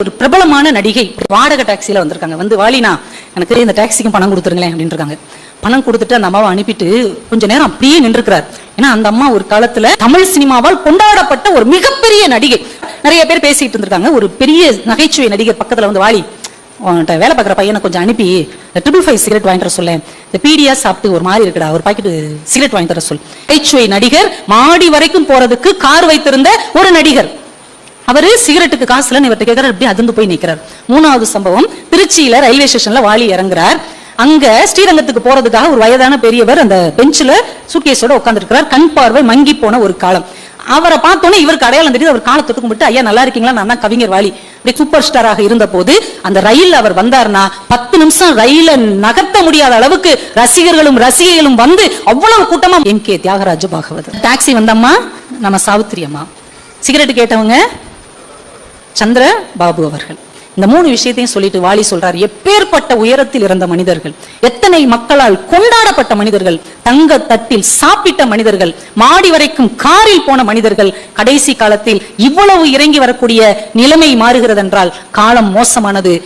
ஒரு பிரபலமான நடிகை வாடகை டாக்ஸில வந்திருக்காங்க. வந்து வாலினா எனக்கு இந்த டாக்ஸிக்கும் பணம் கொடுத்துருங்களேன் அப்படின்னு இருக்காங்க பணம் கொடுத்துட்டு அந்த அம்மாவை அனுப்பிட்டு கொஞ்ச நேரம் அப்படியே நின்றுக்கிறார் ஏன்னா அந்த அம்மா ஒரு காலத்துல தமிழ் சினிமாவால் கொண்டாடப்பட்ட ஒரு மிகப்பெரிய நடிகை. நிறைய பேர் பேசிட்டு இருந்திருக்காங்க. ஒரு பெரிய நகைச்சுவை நடிகர் பக்கத்துல வந்து வாலி உன்கிட்ட வேலை பார்க்குற பையனை கொஞ்சம் அனுப்பி ட்ரிபிள் ஃபைவ் சிகரெட் வாங்கிட்டு வர சொல்ல இந்த பீடியா சாப்பிட்டு ஒரு மாதிரி இருக்குடா ஒரு பாக்கெட் சிகரெட் வாங்கி தர சொல். நகைச்சுவை நடிகர் மாடி வரைக்கும் போறதுக்கு கார் வைத்திருந்த ஒரு நடிகர். அவரு சிகரெட்டுக்கு காசுல இவர்கிட்ட கேட்கிறார் இப்படி அதிர்ந்து போய் நிக்கிறார். மூணாவது சம்பவம் திருச்சியில ரயில்வே ஸ்டேஷன்ல வாலி இறங்குறார். அங்க ஸ்ரீரங்கத்துக்கு போறதுக்காக ஒரு வயதான பெரியவர் அந்த பெஞ்சில சூட்கேஸோட உட்காந்துருக்கிறார் கண் பார்வை மங்கி போன ஒரு காலம். அவரை பார்த்தோன்னே இவருக்கு அடையாளம் தெரியுது அவர் காலை தொட்டு கும்பிட்டு ஐயா நல்லா இருக்கீங்களா? நான் தான் கவிஞர் வாலி. இப்படி சூப்பர் ஸ்டாராக இருந்த போது அந்த ரயில் அவர் வந்தார்னா பத்து நிமிஷம் ரயில நகர்த்த முடியாத அளவுக்கு ரசிகர்களும் ரசிகைகளும் வந்து அவ்வளவு கூட்டமா M K Thyagaraja Bhagavathar. Taxi வந்தம்மா? நம்ம சாவித்திரி அம்மா. சிகரெட் கேட்டவங்க? சந்திர பாபு அவர்கள். இந்த மூணு விஷயத்தையும் சொல்லிட்டு வாலி சொல்றார். எப்பேற்பட்ட உயரத்தில் இருந்த மனிதர்கள் எத்தனை மக்களால் கொண்டாடப்பட்ட மனிதர்கள் தங்க தட்டில் சாப்பிட்ட மனிதர்கள் மாடி வரைக்கும் காரில் போன மனிதர்கள் கடைசி காலத்தில் இவ்வளவு இறங்கி வரக்கூடிய நிலைமை மாறுகிறதென்றால் காலம் மோசமானது.